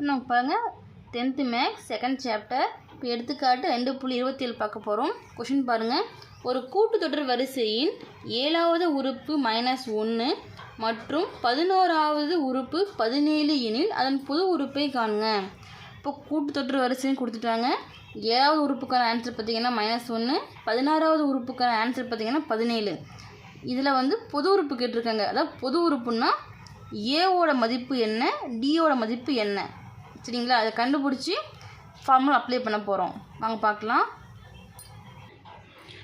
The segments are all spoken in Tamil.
இன்னும் பாருங்கள் டென்த்து மேக்ஸ் செகண்ட் சாப்டர் இப்போ எடுத்துக்காட்டு ரெண்டு புள்ளி இருபத்தேழு பார்க்க போகிறோம் கொஷின் பாருங்கள் ஒரு கூட்டுத்தொடர் வரிசையின் ஏழாவது உறுப்பு மைனஸ் ஒன்று மற்றும் பதினோராவது உறுப்பு பதினேழு எனில் அதன் புது உறுப்பை காணுங்க. இப்போ கூட்டுத்தொடர் வரிசைன்னு கொடுத்துட்டாங்க. ஏழாவது உறுப்புக்கான ஆன்சர் பார்த்தீங்கன்னா மைனஸ் ஒன்று பதினாறாவது உறுப்புக்கான ஆன்சர் பார்த்தீங்கன்னா பதினேழு. இதில் வந்து பொது உறுப்பு கேட்டிருக்காங்க. அதாவது பொது உறுப்புன்னா ஏவோட மதிப்பு என்ன டியோட மதிப்பு என்ன? சரிங்களா? அதை கண்டுபிடிச்சி ஃபார்முலா அப்ளை பண்ண போகிறோம் வாங்க பார்க்கலாம்.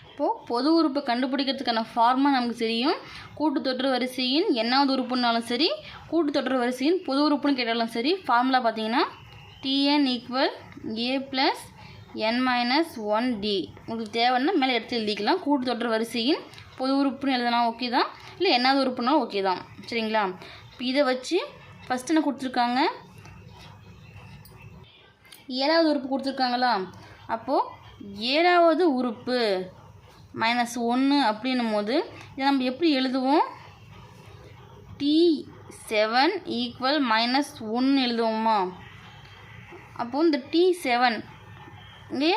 இப்போது பொது உறுப்பை கண்டுபிடிக்கிறதுக்கான ஃபார்மா நமக்கு தெரியும். கூட்டுத்தொற்று வரிசையின் என்னாவது உறுப்புனாலும் சரி கூட்டுத்தொற்று வரிசையின் பொது உறுப்புன்னு கேட்டாலும் சரி ஃபார்முலா பார்த்தீங்கன்னா TN equal A plus N minus one D உங்களுக்கு தேவைன்னா மேலே எடுத்து எழுதிக்கலாம். கூட்டுத்தொற்று வரிசையின் பொது உறுப்புன்னு எழுதினா ஓகே தான். இல்லை என்னாவது உறுப்புனாலும் ஓகே தான். சரிங்களா? இப்போ இதை வச்சு ஃபஸ்ட்டு என்ன கொடுத்துருக்காங்க? ஏழாவது உறுப்பு கொடுத்துருக்காங்களா? அப்போது ஏழாவது உறுப்பு மைனஸ் ஒன்று அப்படின்னும் போது இதை நம்ம எப்படி எழுதுவோம்? டி செவன் ஈக்குவல் மைனஸ் ஒன்று எழுதுவோமா? அப்போது இந்த டி செவன் இங்கே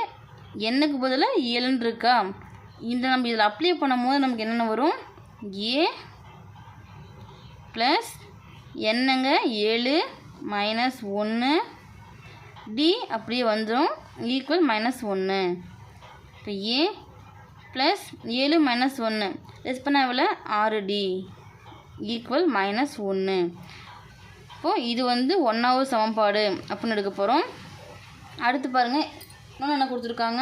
எண்ணுக்கு பதிலாக ஏழுன்னு இருக்கா இந்த நம்ம இதில் அப்ளை பண்ணும்போது நமக்கு என்னென்ன வரும்? ஏ ப்ளஸ் என்னங்க ஏழு மைனஸ் ஒன்று டி அப்படியே வந்துடும் ஈக்குவல் மைனஸ் ஒன்று இப்போ ஏ ப்ளஸ் ஏழு மைனஸ் ஒன்று லெஸ் பண்ண எவ்வளோ ஆறு டி ஈக்குவல் மைனஸ் ஒன்று இப்போது இது வந்து ஒன்றாவது சமன்பாடு அப்படின்னு எடுக்க போகிறோம் அடுத்து பாருங்கள் இன்னொன்று என்ன கொடுத்துருக்காங்க?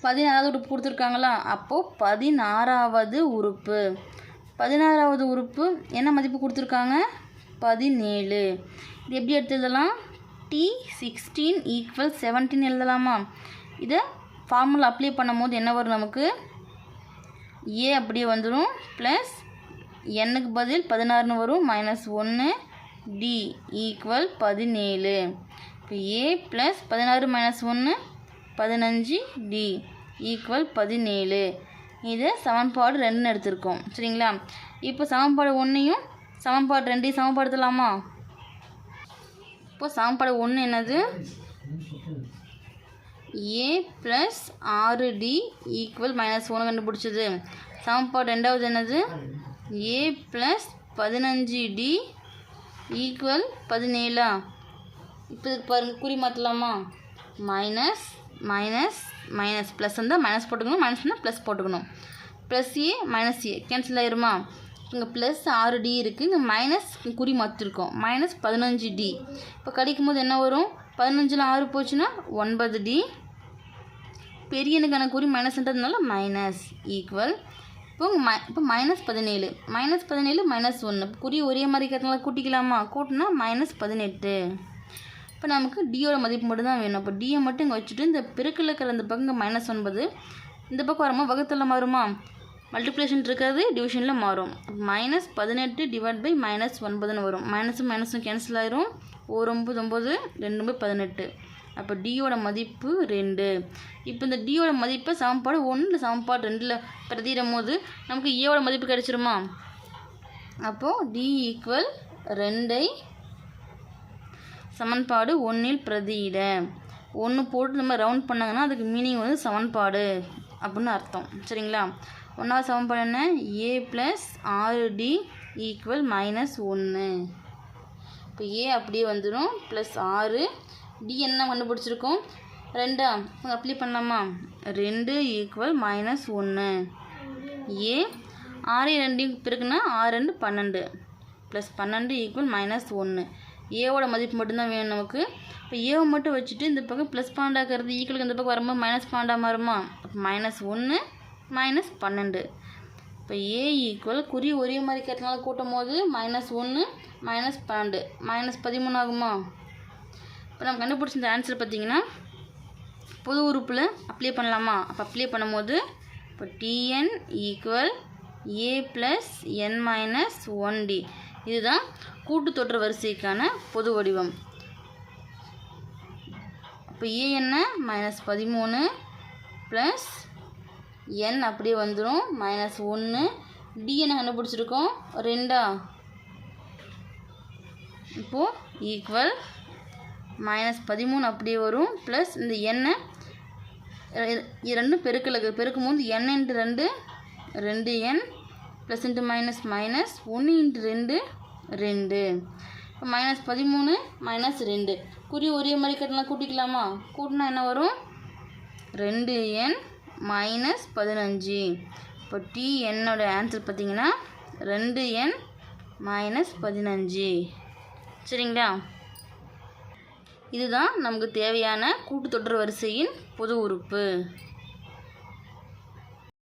பதினாறாவது உறுப்பு கொடுத்துருக்காங்களா? அப்போது பதினாறாவது உறுப்பு. பதினாறாவது உறுப்பு என்ன மதிப்பு கொடுத்துருக்காங்க? பதினேழு. இது எப்படி எடுத்து டி சிக்ஸ்டீன் ஈக்குவல் செவன்டீன் எழுதலாமா? இதை ஃபார்முலா அப்ளை பண்ணும்போது என்ன வரும் நமக்கு? ஏ அப்படியே வந்துடும் ப்ளஸ் எண்ணுக்கு பதில் பதினாறுன்னு வரும். மைனஸ் ஒன்று டி ஈக்குவல் பதினேழு. இப்போ ஏ ப்ளஸ் பதினாறு மைனஸ் ஒன்று பதினஞ்சு டி ஈக்குவல் பதினேழு. இது சமன்பாடு ரெண்டுன்னு எடுத்திருக்கோம். சரிங்களா? இப்போ சமன்பாடு ஒன்றையும் சமன்பாடு ரெண்டையும் சமப்படுத்தலாமா? இப்போ சமன்பாடு ஒன்று என்னது? ஏ ப்ளஸ் ஆறு டி ஈக்குவல் மைனஸ் ஒன்று கண்டுபிடிச்சது. சமன்பாடு ரெண்டாவது என்னது? ஏ ப்ளஸ் பதினஞ்சு டி ஈக்குவல் பதினேழா? இப்போ இதுக்கு பாருங்கள் குறி மாற்றலாமா மைனஸ் மைனஸ் மைனஸ் ப்ளஸ் இருந்தால் மைனஸ் போட்டுக்கணும் மைனஸ் இருந்தால் ப்ளஸ் போட்டுக்கணும். Plus A minus A cancel ஆயிருமா? இங்கே ப்ளஸ் ஆறு டி இருக்குது இங்கே மைனஸ் குறி மாற்றிருக்கோம் மைனஸ் பதினஞ்சு டி இப்போ கழிக்கும் போது என்ன வரும்? பதினஞ்சில் ஆறு போச்சுன்னா ஒன்பது டி பெரியனுக்கான குறி மைனஸ்ன்றதுனால மைனஸ் ஈக்குவல் இப்போ மை இப்போ மைனஸ் பதினேழு. மைனஸ் பதினேழு மைனஸ் ஒன்று குறி ஒரே மாதிரி இருக்கிறதுனால கூட்டிக்கலாமா? கூட்டினா மைனஸ் பதினெட்டு. இப்போ நமக்கு டியோட மதிப்பு மட்டும் தான் வேணும். அப்போ டியை மட்டும் இங்கே வச்சுட்டு இந்த பெருக்கில் இருக்கிற அந்த பக்கம் இங்கே மைனஸ் ஒன்பது. இந்த பக்கம் வருமா வகுத்தில் மாறுமா? மல்டிப்ளேஷன் இருக்கிறது டிவிஷனில் மாறும். மைனஸ் பதினெட்டு டிவைட் பை மைனஸ் ஒன்பதுன்னு வரும். மைனஸும் மைனஸும் கேன்சல் ஆயிரும். ஒரு ஒம்பது ஒம்பது ரெண்டு பை பதினெட்டு. அப்போ டியோட மதிப்பு ரெண்டு. இப்போ இந்த டியோட மதிப்பை சமன்பாடு ஒன்றில் சமன்பாடு ரெண்டில் பிரதிடும் போது நமக்கு ஏவோட மதிப்பு கிடச்சிருமா? அப்போது டி ஈக்குவல் ரெண்டை சமன்பாடு ஒன்றில் பிரதியிட. ஒன்று போட்டு நம்ம ரவுண்ட் பண்ணாங்கன்னா அதுக்கு மீனிங் வந்து சமன்பாடு. அப்படின்னு அர்த்தம். சரிங்களா? ஒன்றாவது சமம் பண்ண ஏ ப்ளஸ் ஆறு டி ஈக்குவல் மைனஸ் ஒன்று இப்போ ஏ அப்படியே வந்துடும் ப்ளஸ் ஆறு டி என்ன கண்டுபிடிச்சிருக்கோம்? ரெண்டா? அப்ளை பண்ணலாமா? ரெண்டு ஈக்குவல் மைனஸ் ஒன்று ஏ ஆறு ரெண்டையும் பிறகுனா ஆறு ரெண்டு பன்னெண்டு. ப்ளஸ் பன்னெண்டு ஈக்குவல் மைனஸ் ஒன்று ஏவோட மதிப்பு மட்டும்தான் வேணும் நமக்கு. இப்போ ஏவை மட்டும் வச்சுட்டு இந்த பக்கம் ப்ளஸ் பன்னெண்டாக்கிறது ஈக்குவலுக்கு இந்த பக்கம் வரும்போது மைனஸ் பன்னெண்டாக மாறுமா? மைனஸ் ஒன்று மைனஸ் பன்னெண்டு. இப்போ ஏ ஈக்குவல் குறி ஒரே மாதிரி கேட்டனால கூட்டும் போது மைனஸ் ஒன்று மைனஸ் பன்னெண்டு. மைனஸ் பதிமூணு ஆகுமா? இப்போ நம்ம கண்டுபிடிச்ச இந்த ஆன்சர் பார்த்தீங்கன்னா புது உறுப்பில் அப்ளை பண்ணலாமா? அப்போ அப்ளை பண்ணும்போது இப்போ TN equal A plus N minus one D இதுதான் கூட்டுத்தொற்று வரிசைக்கான பொது வடிவம். இப்போ ஏ e என்ன? மைனஸ் பதிமூணு ப்ளஸ் என் அப்படியே வந்துடும் மைனஸ் ஒன்று டி என்ன கண்டுபிடிச்சிருக்கோம்? ரெண்டா? இப்போது ஈக்குவல் மைனஸ் பதிமூணு அப்படியே வரும். ப்ளஸ் இந்த எண்ணெய் ரெண்டும் பெருக்கல பெருக்கும் போது என் இன்ட்டு ரெண்டு ரெண்டு N plus into minus minus ஒன்று இன்ட்டு ரெண்டு ரெண்டு. மைனஸ் பதிமூணு மைனஸ் ரெண்டு. குறி ஒரே மாதிரி கட்டலாம் கூட்டிக்கலாமா? கூட்டினா என்ன வரும்? ரெண்டு என் மைனஸ் பதினஞ்சு. இப்போ டி என்னோட ஆன்சர் பார்த்தீங்கன்னா ரெண்டு என் மைனஸ் பதினஞ்சு. சரிங்களா? இதுதான் நமக்கு தேவையான கூட்டுத்தொடர் வரிசையின் பொது உறுப்பு.